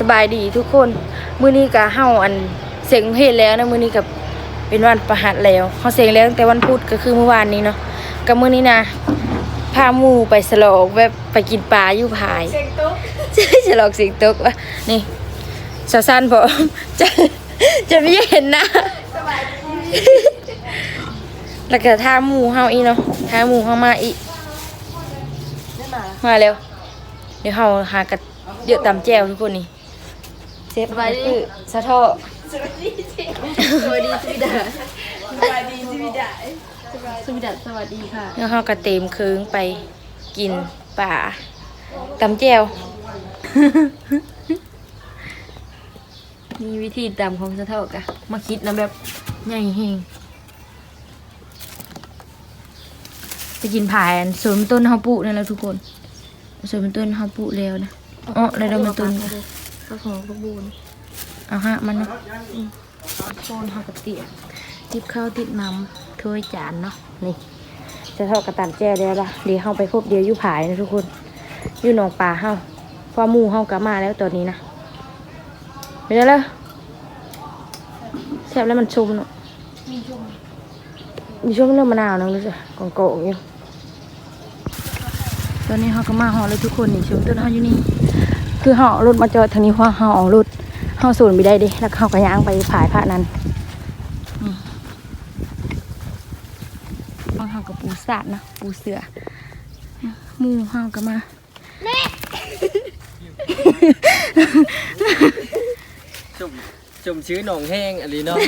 สบายดีทุกคนมื้อนี้ก็เฮาอันเสียงเพลงแล้วนะมื้อนี้กับเป็นวันประหัสแล้วเฮาเสียงแล้วตั้งแต่วันพุธก็คือเมื่อวานนี้เนาะกับมื้อนี้นะพาหมู่ไปสลอกแบบไปกินปลาอยู่พายเสียงตุ๊กฉลอกสิงตกวะนี่สาวสันผมจะจะไม่เห็นหนะสบายดีแล้วก็ท่าหมูเฮาอีเนาะท่าหมูเฮามาอีได้มามาเร็วเดี๋ยวเฮาหากันเยอะตามแจวทุกคนนี่ เซฟคือสะเทาะสวัสดีสิสวัสดีสวิดาสวัสดีสวิดาสวิดาสวัสดีค่ะแล้วเฮาก็เต็มเคืองไปกินป่าตำแจวมีวิธีตำของสะเทาะกะมาคิดนะแบบใหญ่เฮงไปกินผายอันสวนต้นเฮาปลูกนั่นแหละทุกคนสวนต้นเฮาปลูกแล้วนะอ๋อแล้วเรามาต้น ข้าวของกระบูนเอาฮะมันเนาะอืมโคนเฮากระเตียติบข้าวติบน้ำถ้วยจานเนาะนี่จะเท่ากับตันแจ้แล้วล่ะเดี๋ยวเฮาไปพบเดียวอยู่ผายนะทุกคนอยู่หนองป่าเฮาพอหมู่เฮากลับมาแล้วตอนนี้นะไปแล้วเลยแซ่บแล้วมันชุ่มเนาะมีชมมีช่วงเรื่องมะนาวนะรู้สึกกองโกงอยู่ตอนนี้เฮาก็มาหอเลยทุกคนนี่ชุมต้นเฮาอยู่นี่ คือเฮาเอารถมาจอดทางนี้เพราะเฮาเอารถเฮาสูนไปได้เดิแล้วเฮาก็ย่างไปผายพระนั้นนี่บางเฮากับปูสาดนะปูเสือหมูเฮาก็มาจุ่มจุ่มชื้อหนองแห้งอะไรเนาะ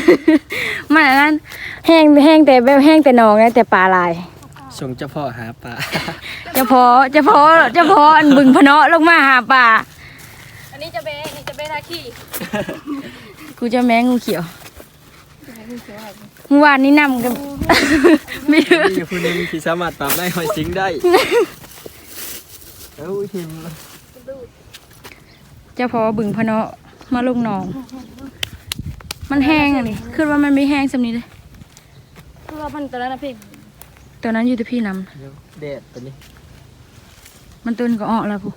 มันอันนั้นแห้งแห้งแต่แบบแห้งแต่หนองนะแต่ปลาลายส่งเฉพาะหาปลาจะพอจะพอจะพออันบึงพะเนาะลงมาหาปลา อันนี้จะเบ้อันนี้จะเบ้ทาขี้กูจะแมงงูเขียวเมื่อวานนี้นำกันไม่รู้มีคนหนึงที่สามารถปราบได้หอยสิงได้เอ้ยทิมเจะพอบึงพะเนาะมาลงหนอง มันแห้งอะนี่คือว่ามันไม่แห้งสำนี้เลยเพราะว่ามันตอนนั้นนะพี่ตอนนั้นอยู่ที่พี่นเดี๋ยวแดดตัวนี้ำมันต้นก็ออกแล้วพู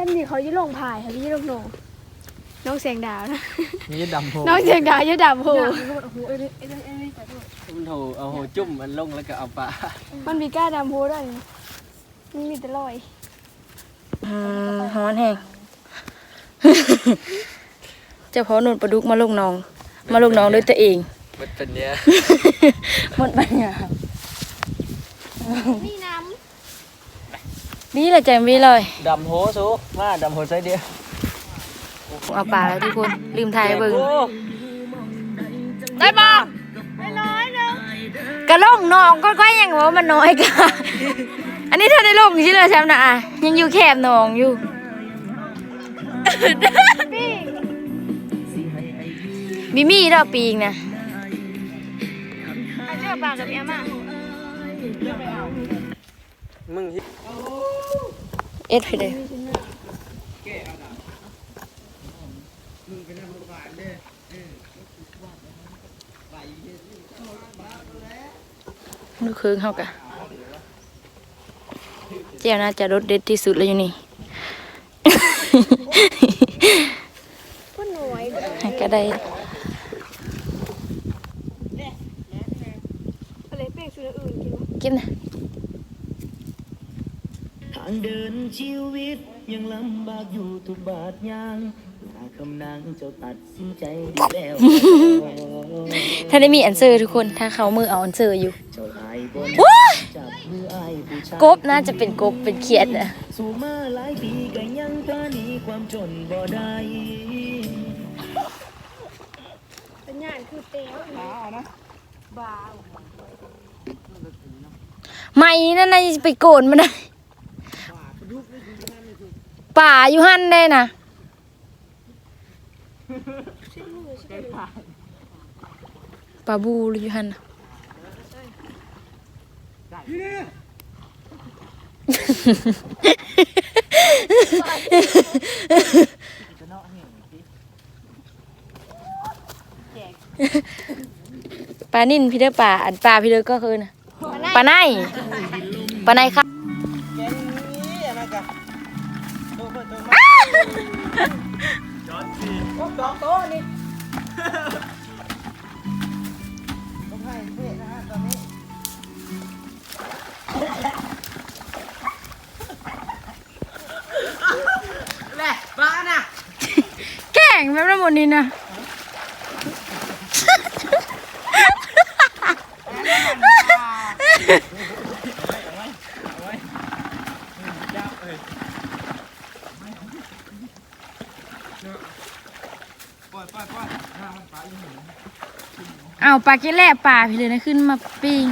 เป็นที่เขายี่ลงพายค่ะยี่ลงโหนน้องเสียงดาวนะ มีดำโพน้องเสียงดาวยี่ดำโหมันโหเอาโหจุ่มมันลงแล้วก็เอาปลามันมีก้าดำโหด้วยมันมีแต่ลอยอืมฮ้อนแห้งเจะพอหนุนปลาดุกมาลงหนอง มาลงหนองด้วยตัวเองมันเป็นเนี้ยหมดปัญญานี่น้ นี่แหละแจงวีเลย ดำโหสูมาดำโหใส่เดียวเอาปลาแล้วทุกคนลืมถ่ายให้เบิ่งโอ้ได้ปะำไม่น้อยนะกระล่องน้องก็ก็ยังว่ามันน้อยกะอันนี้ถ้าได้ลงใช่เลยแชมป์นะอะยังอยู่แคบหนองอยู่พี่มีมีดอกปีกนะอาเจอปลากับเมียมา มึงฮิเอ็ดไปเลยลูกเคืองเขากะเจ้าน่าจะรสเด็ดที่สุดเลยอยู่นี่พูดหน่วยให้ก็ได้อะไรเป้งชุดอื่นกินกินนะ วิตยังลำบากอยู่ทุกบาทยางหาคำนางเจ้าตัดสินใจดีแล้วถ้าได้มีอันเซอร์ทุกคนถ้าเขามือเอาอันเซอร์อยู่เจ้าลายบนว้ายจับมืออ้ายผู้ชายกบน่าจะเป็นกบเป็นเขียดนะสู่มาหลายปีก็ยังพาหนีความจนบ่ได้เป็นย่านคือเต้บ้านะบ้าไม่นั่นน่ะจะไปโกนมันได้ ป่าอยู่หันได้นะป่าบูอยู่หันนะปลานิ่นพี่เด้อป่าอันปลาพี่เด้อก็คือนะปลาไนปลาไนครับ นี่นะเอาปลากินแล่ปลาพี่เลยนะขึ้นมาปิง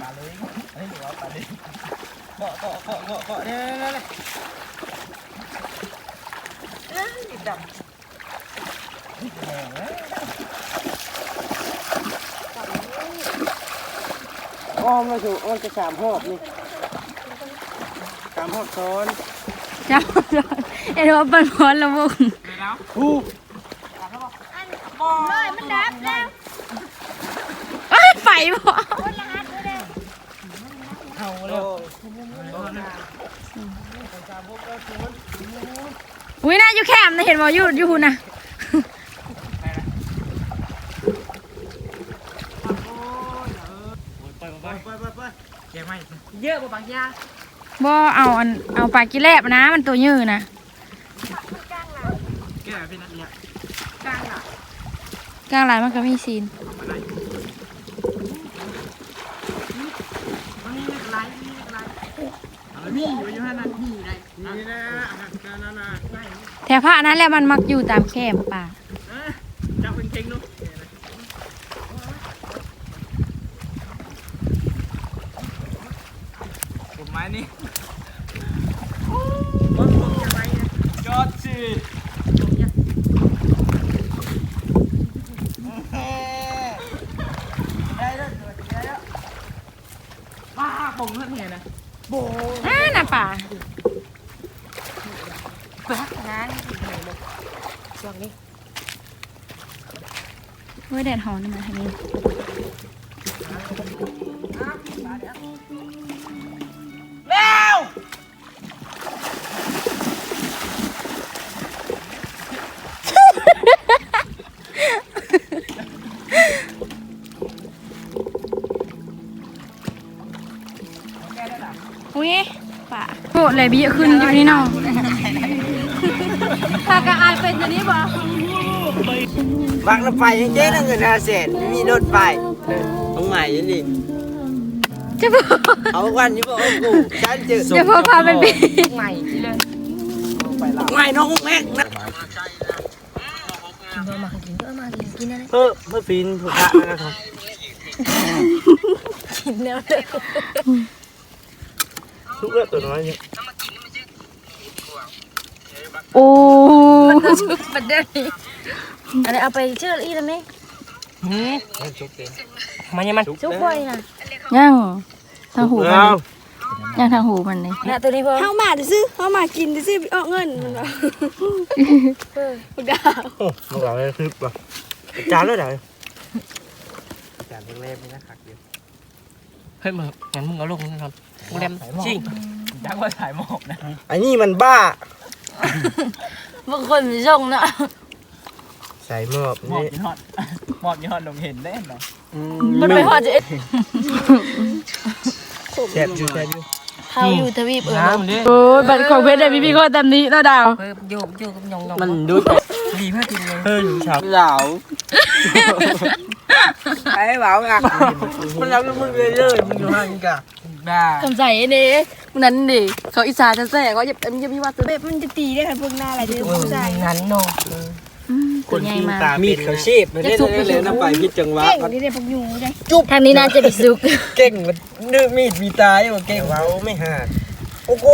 ปลาเลยอันนี้หนูเอาปลาเลยเกาะเกาะเกาะเกาะเกาะเนี่ยเนี่ยเนี่ยเอ้ยดำแหงเลยอ้อมมาถูกอ้อมจะสามหอบนี่สามหอบซ้อนจับเอ็นว่าเป็นพอนละมุงอู้เอ้ยไฟบ่เอาแล้ว อุ้ยน่าอยู่แคมป์นะเห็นบ่อยู่อยู่หุ่นน่ะไปไปไปไปไปแกไม่เยอะป่ะบางยาบ่เอาอันเอาปลาเกล็ดนะ มันตัวยืดนะแกเป็นอะไรเนี่ยกลางหลายมันก็มีซีนอะไรมันมีอะไรมีอะไรอะไร มีอยู่อยู่นั่นมีอะไรนี่นะนั่นนั่นนั่นแถวพระนั้นแหละมันมักอยู่ตามแคมป์ป่าจับเป็นเก่งเนาะผมไม้นี่จอดสิได้แล้วได้แล้วป้าผมเพื่อนไงนะ อ่าน่ะป่า นั้นเว้ยแดดหอนนะมาทางนี้แล้วอุ้ยป่าโกรธเลยบี้ขึ้นอยู่นี่น้องากกะอายเป็นอย่างนี้บ่บักรถไฟยังเจ๊นะเงินห้าแสนไม่มีรถไฟต้องใหม่ยันดิจะบอกเอาวันนี้บอกเอากูฉันเจอจะพอพาเป็นปีใหม่ที่เลยใหม่น้องแม็กนะกินเบอร์มากินเบอร์มากินกินอะไรเพิ่มเพิ่มปีนถูกพระนะครับกินเนื้อเด้อทุกเรื่องตัวน้อยเนี่ย โอ้ชุบประเดี๋ยวนี้อะไรเอาไปเชื่ออีแล้วไหมมันยังมันชุบบ่อยนะย่างทางหูมันนี่ย่างทางหูมันนี่นะตัวนี้พอเข้ามาดิซื้อเข้ามากินดิซื้อเอาเงินมันวะดาวโอ้พวกเราได้คลิปป่ะจานแล้วเดี๋ยวจานเล็กๆนี่นะครับเดี๋ยวเฮ้ยมึงงั้นมึงเอาลงนะครับโรงแรมจริงจังว่าถ่ายหมอกนะอันนี้มันบ้า บางคนส่งเนาะใส่หมอบหมอกนี่ยี่ห้อหมอกยี่ห้อลงเห็นได้ไหมมันไม่พอจะแซ่บอยู่แซ่บอยู่เข้าอยู่ทวีปเออน้ำดิโอ้ยบัตรของเพชรได้พี่พี่ก็ตามนี้เนาะดาวเฮ้ยโยกโยกกับยองยองมันดูดีมากจริงเลยเฮ้ยอยู่เฉาเหลาไอ้เหลาอะมันรับมึงเลยเลยมึงอยู่ห่างกัน บ้าคำใส่เน่มันนั้นดิเขาอิสาจะแส่เขาจะจะมีวัดแบบมันจะตีได้ค่ะพวกหน้าอะไรจะผู้ชายงั้นโนคนใหญ่มามีดเขาชีพมันได้เลยเลยนะไปพิจังหวะเก่งมันที่ได้พวกยูได้ทางนี้น่าจะไปซุกเก่งมันดื้อมีดมีตายว่าเก่งเว้าไม่หาดโอ้โห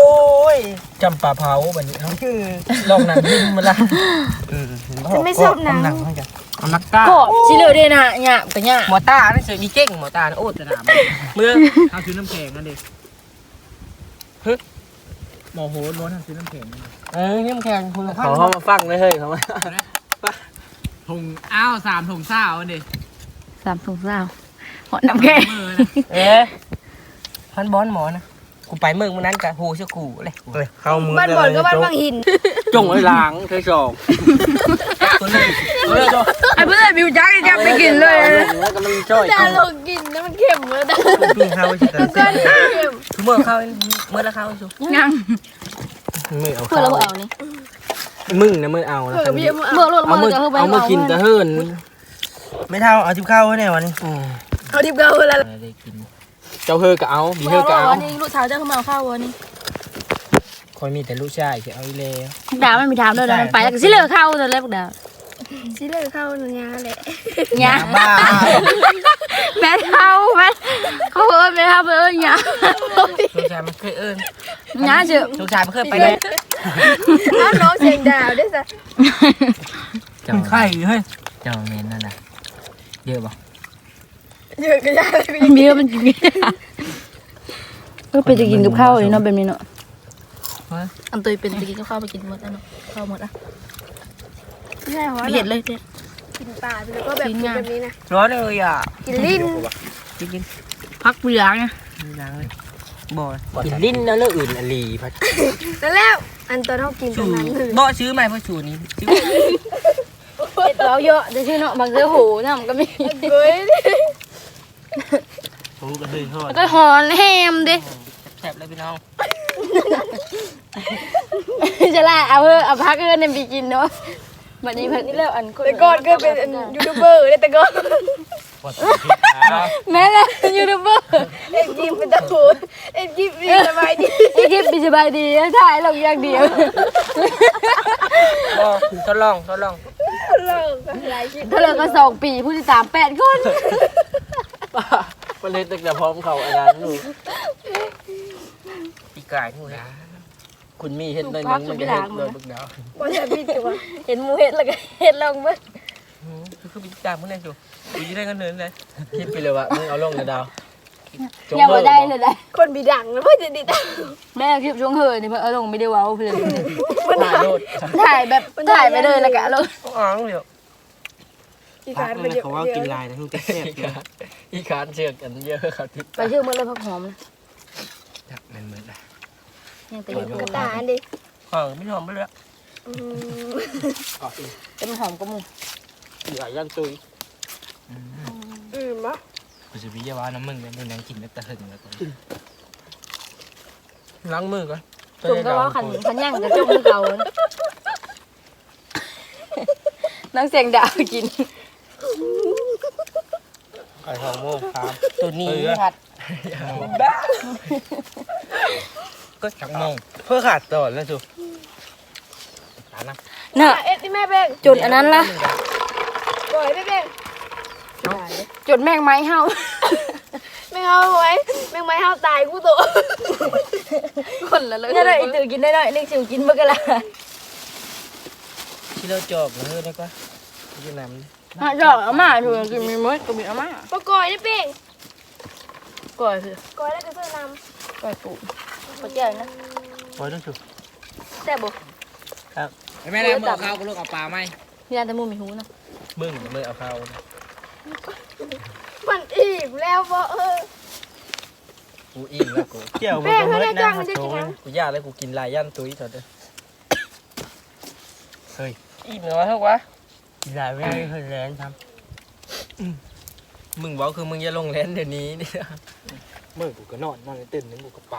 ยจำปลาเผาแบบนี้เขาคือลองหนังยิ้มมาละอืมฉันไม่ชอบหนัง หนังให้กันเอานักต้า ก็ชิเลยเด้นะเนี่ยไปเนี่ยหมอต้านั่นเสียมีเก่งหมอต้าโอ้สนามเมื่อทำซื้อน้ำแข็งกันดิหมอโหนโหนทำซื้อน้ำแข็งกันดิเออเนี่ยมันแข่งคุณภาเขาพเข้ามาฟังเลยเฮ้ยเขามาถุงอ้าวสามถุงเศร้ากันดิสามถุงเศร้าหอน้ำแข็งมือนะเอ๊ะพันบอลหมอนะกูไปเมืองมันนั้นกับโฮเชกูเลยเฮ้ยเข้ามือบ้านบ่อนก็บ้านบางหินจงไว้ล้างเธอสองตัวนี้ตัวนี้ตัว ไอ้เพื่อนบิวจักจะไปกินเลยแล้วก็มันจ้อยแต่ลงกินนะมันเค็มเลยนะปิ้งเข้าใช่ไหมก็เค็มเมื่อเข้าเมื่อละเข้าชูยังมือเอาเพื่อเข้าเราเอานี่มึงนะมือเอาแล้วเพื่อพี่เมื่อรถเอามืมืออจะเข้าไปเอามือกินแต่เฮิร์นไม่เท่าเอาทิพเข้าไว้เนี่ยวันนี้เอาดิบเกาแล้วได้กินเจ้าเฮอก็เอาบีเฮอก็เอาวันนี้ลูกสาวจะเข้ามาเอาข้าววันนี้คอยมีแต่ลูกชายที่เอาอีเล่ดาวมันมีถามด้วยนะมันไปแล้วก็สิเหลือเข้าแต่แล้วดาว สิเลยข้าวหนึ่งงานแหละเนี่ยบ้าแม่เท่าแม่เขาเอิ้นแม่เท่าไปเอิ้นเนี่ยลูกชายมันเคยเอิ้นเนี่ยเจอลูกชายมันเคยไปเลยเอาน้องเสียงดาวด้วยสิเจ้าไข่เฮ้ยเจ้าเมนนั่นน่ะเยอะป่ะเยอะก็ได้เบียร์มันกินก็ไปจะกินกับข้าวเลยเนาะแบบนี้เนาะอันตัวเป็นตะกี้ก็เข้าไปกินหมดแล้วเนาะเข้าหมดอะ ไม่ใช่หรอเห็ดเลยเนี่ย กินปลาแล้วก็แบบแบบนี้นะ ร้อนเลยอะกินลิ้นกินกินพักเบื่อไงล้างเลยบ่กินลิ้นแล้วเรื่องอื่นอลีพัดนั่นแล้ว อันตอนเขากินตรงนั้นเลยบ่ซื้อใหม่เพราะสูตรนี้ซื้อเห็ดเราเยอะจะชื่อเนาะบางเสือหูนะมันก็มีเฮ้ยผมก็เคยทอดแล้วก็หอนแฮมดิแซ่บเลยพี่น้องจะล่าเอาเออเอาพักเออเนี่ยไปกินเนาะ บัดนี้เพิ่นนี่เลิกอันแต่ก่อนก็เป็นยูทูบเบอร์เลยแต่ก่อนแม่ละยูทูบเบอร์เอ็นยิมเป็นตะโขนเอ็นยิมมีสบายดีอีคลิปมีสบายดีถ่ายลงอย่างเดียวบ่ทดลองทดลองเลิกหลายคลิปเท่าไหร่ก็สองปีผู้ติดตามแปดคนมันเลยตึกแต่พร้อมเขาอันนั้นหนูปีกายหนูนะ คุณมีเห็ดเลยนึงมันจะเห็ดเลยบึกดาวบอลจะพี่ตัวเห็นหมูเห็ดแล้วก็เห็ดลงเบิ่งคือปีกายมึงได้จูกูจะได้เงินเดือนเลยคิดไปเลยว่ามึงเอาลงเลยดาวอย่าบ่ได้เลยได้คนบีดังนะเพื่อจะดีดังแม่คลิปช่วงเฮยนี่เพิ่นเอาลงไม่ได้เว้าเพิ่นตายโลดถ่ายแบบถ่ายไปเลยแล้วก็เอาลงอ้างเดียวอีพัสากนเลเป็นยเยอะเขาว่ากินลายนะทุกทีแซ่บอีกาอีกาเชือกกันเยอะครับที่ไปชื่อมื้อเลยผักหอมนะจับมันเหมือนไร ยังแต่อยู่กระตาดิข้าวไม่หอมไม่เลยแต่มันหอมกว่าหมูเหลือยันตุยอืมปะกูจะวิจารณ์น้ำมึงเนี่ยมึงนั่งกินแล้วตะหึงแล้วก็ล้างมือก่อนจุ่มก็ว่าคันคันย่างกับจุ่มคือเก่านั่งเสียงดาวกินไข่ทองโม่ครับตัวนี้ผัดก็ชั กโมงเพื่อขาดตลอดแล้วจูตานะน่ะเอ็ดที่แม่เบ้งจุดอันนั้นล่ะปล่อยแม่เบ้งจุดแมงไม้เฮาไม่เอาไว้แม่งไม่ห้าวตายกูตัวคนละเลยถ้าได้อีตื่นกินได้หน่อยเรียกสิวกินเมื่อกี้ละที่เราจอบเลยได้ปะยูน้ำมาจอกอาม่าถูกกินมีมื้อก็มีอาม่าปะกอยนี่เบ้งก่อยคือกอยแล้วก็เสื้อนก่อยปู เขาแจ้งนะพอต้องจูแซ่บบ่แม่ได้หมอข้าวก็ลูกเอาปลาไหมมีร้านแต่หมูมีหูนะมึงมือเอาข้าวำมันอีกแล้วบ่เออกูอิ่มแล้วกูเกี่ยวมันแม่ก็เขาเมื่ได้อจ้านะงมันจะโชกินว์ยังกูยากเลยกูกินลายย่านตุ้ยเถอะเด้อเฮ้ยอิ่มแล้วเท่าวะกินลายไม่ได้เคยแรงทมึงบอกคือมึงจะลงเล่นเดี๋ยวนี้เนี่ยำเมื่อกูก็นอนนอนตื่นนึงกูก็ไป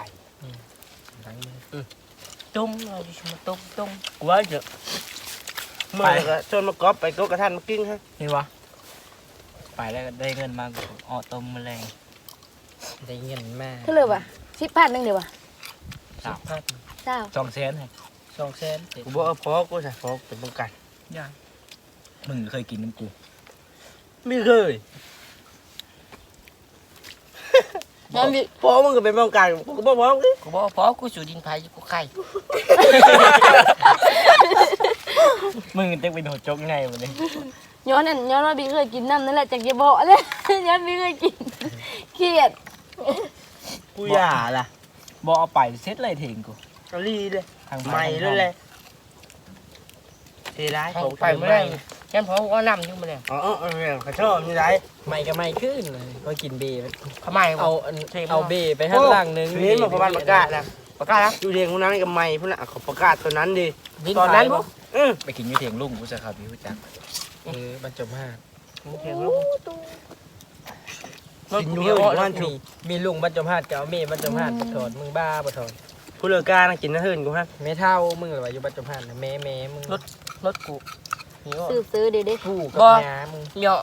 ต้มเราจะมาต้มต้มกูว่าจะเมื่อก็ชวนมากอบไปโต๊ะกระทันมากิ้งให้นี่วะไปแล้วก็ได้เงินมากูออต้มแมลงได้เงินแม่เท่าเลยว่ะสิบพันหนึงเดียวว่ะสามพันเจ้าสองแสนให้สองแสนกูบอกเออพอกูใส่พอเป็นป้องกันยากมึงเคยกินน้ำกูไม่เคยย้อ นวิพอมึงก็เป็นป้องกันกูก็บอกพอมึงดิกูบอกพอกูสูดินไผ่กูไข่ มึงจะเป็นหัวจกไงวันนี้ย้อนนั่นย้อนว่าบีเคยกินน้ำนั่นแหละจากเยาบอกเลยย้อนบีเคยกินเครียดกูอย่าล่ะบอกเอาไปเซ็ตเลยเถงกูเอาลีเลยทางใหม่เลยเลยเทร้ายทางของไปไม่ได้ ฉันพอว่าน้ำอยู่มาเนี่ยอ๋อเออเออเขาชอบนี่ไรไม่ก็ไม่ขึ้นเลยก็กินเบย์ทำไมเอาอันเอาเบย์ไปข้างล่างนึงเรียนมาประมาณประกาศนะประกาศแล้วอยู่เรียงคนนั้นกับไม่พุ่นอะเขาประกาศตัวนั้นดิตอนนั้นพวกอือไปกินอยูเถียงลุงกูจะขับอยู่จักเออบรรจบห้าเสียงลูกรถกินกูอยู่เดียวเฮ้ยรบ้าถนกูมีมีลุงบรรจบห้ากับเอาเมย์บรรจบห้าปะถอนมึงบ้าปะถอนผู้เลิกกานะกินนะเฮินกูฮะไม่เท่ามึงหรือว่าอยู่บรรจบห้านะแม่แม่มึงรถกู นี่ว่าซื้อซื้อเด้เด้ผู้กับบ่น้ามึงเหยาะ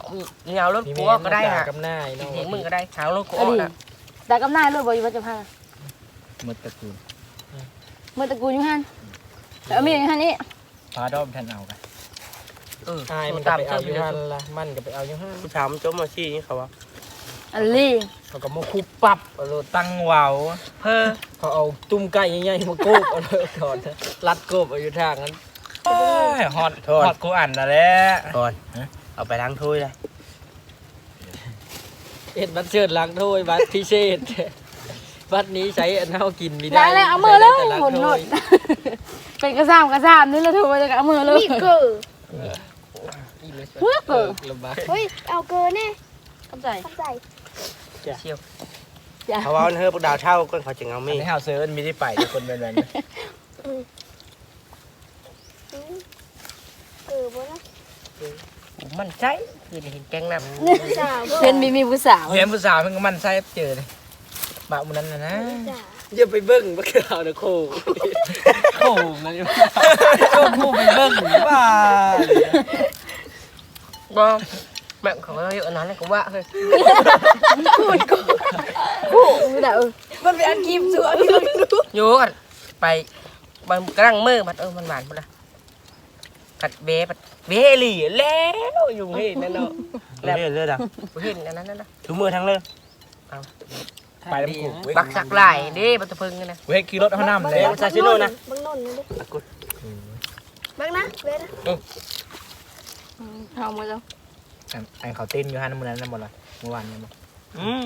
เหยาะรถมีกูแม่ก็ได้ด่าฮะกับหน้าไอ้น้องเสียงมึงก็ได้หางรถกูอดีอะแต่กับนายรถบ่อยู่ว่าจะพาหมดตระกูลเมื่อตระกูลอยู่หั่นแล้วมีอยู่หั่นนี่พาดอมแทนเอากันเอออายมันก็ตามไปเจ้าเอาออยู่ยู่ห้าห้านละมันก็ไปเอาอยู่ห้านผู้ชายมันจมมาชี้นี่เขาว่าอันลี่เขาก็มาคุบปับเอาโลตั้งเว้าเพ้อเขาเอาตุ้มไก่ใหญ่ๆมาโกบเอาเลยถอนรัดโกบเอาอยู่ทางนั้น โอ้ยฮอตฮอตกูอ่านนะแหละก่อนเอาไปล้างถ้วยเลยเอ็ดบัตรเชิดล้างถ้วยบัตรพิเศษบัตรนี้ใช้อันเท่ากินไม่ได้ล้างแล้วเอามือเลยใช้ได้แต่ล้างหมุนหถ้นุวยดเป็นกระซ้ำกระซ้ำนี่เราถูกไปจะเอามือเลยนี่เกิดเพื่อเกิด ลำบากเฮ้ย เอาเกินแน่คำใจเข้าใจเชี่ยวเขาว่าเฮ้ยพวกดาวเท่าก็เขาจึงเอาอันมีดนี้เฮาเซิร์นมีได้ไปทุกคนเป็นแบบนี้ อืมเออบ่นะ กู มันใช่คือเห็นแกงน้ำจ่าบ่เห็นมีมีผู้สาวเห็นผู้สาวมันก็มันใส่เจอเลยบามันนั้นนะนะจ่าอย่าไปเบิ้งบักข่าวนะโคโคนะอยู่โคผู้ไปเบิ้งบ้าบ่แม่งเขาก็เยอะนั้นเลยกูว่าเฮ้ยผู้เดามันเป็นอันคลิปสวยอยู่กันไปมันกำลังมือมันเออมันหวานพุ่นละ กัดเบ๊ปัดเบ๊หลี่แล้วอยู่เห็นนั่นเนาะเลือดเลือดอะเห็นอันนั้นนั่นนะทุกมือทั้งเลยไปแล้วกูเว้ยบักสักลายเด้บัตรพึงกันนะเว้ยขี่รถเขานำเลยซาชิโน่นะเบังนนนี่ดิอะกูเบังนะเว้ยนะเอามาแล้วอันอันเขาเต้นอยู่ฮะน้ำมันนั้นน้ำมันละเมื่อวานเนี่ยมั้งอืม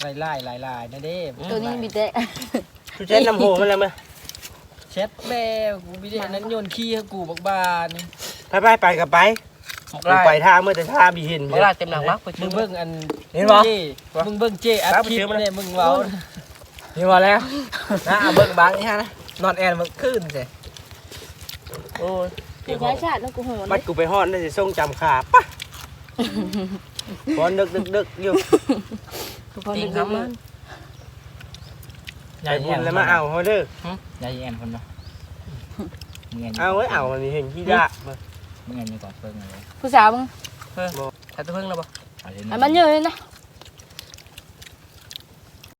ไล่ไล่ไล่ไล่นะเด้ตัวนี้มีแต่ชุดเช็ดน้ำโหมันอะไรมั้ย เช็ดแม่กูไม่ได้อันนั้นโยนขี้ให้กูบักบานไปไปไปกับไปบักกูลายไปท่าเมื่อแต่ท่าบีเห็นบักลายเต็มหลังวะไปมึชื่งอเบิ้งอันเห็นปะเจ้มึงเบิ้งเจอัดครับคลิปไปเชื่อมันเนี่ยมึงเว้านี่มาแล้วนะเอาเบิ้งบางนี่ฮะนะนอนแอนมันขึ้นสิโอ้ยผู้ชายชาตินกกูโหนบัดกูไปฮอดน่าจะส่งจำขาปะบอลดึกดึกดึกอยู่ทุกคนจริงดูครับมัมัน นไปบุญแล้วมาเอาเขาเด้อยายแอนคนเนาะมึงแอนเอาไว้เอามันมีเห็นขี้ดะมึงแอนนี่ก่อนเพิ่งอะไรผู้สาวมึงแต่ตัวพึ่งแล้วปะเอาเลยอันมันเยอะเลยนะ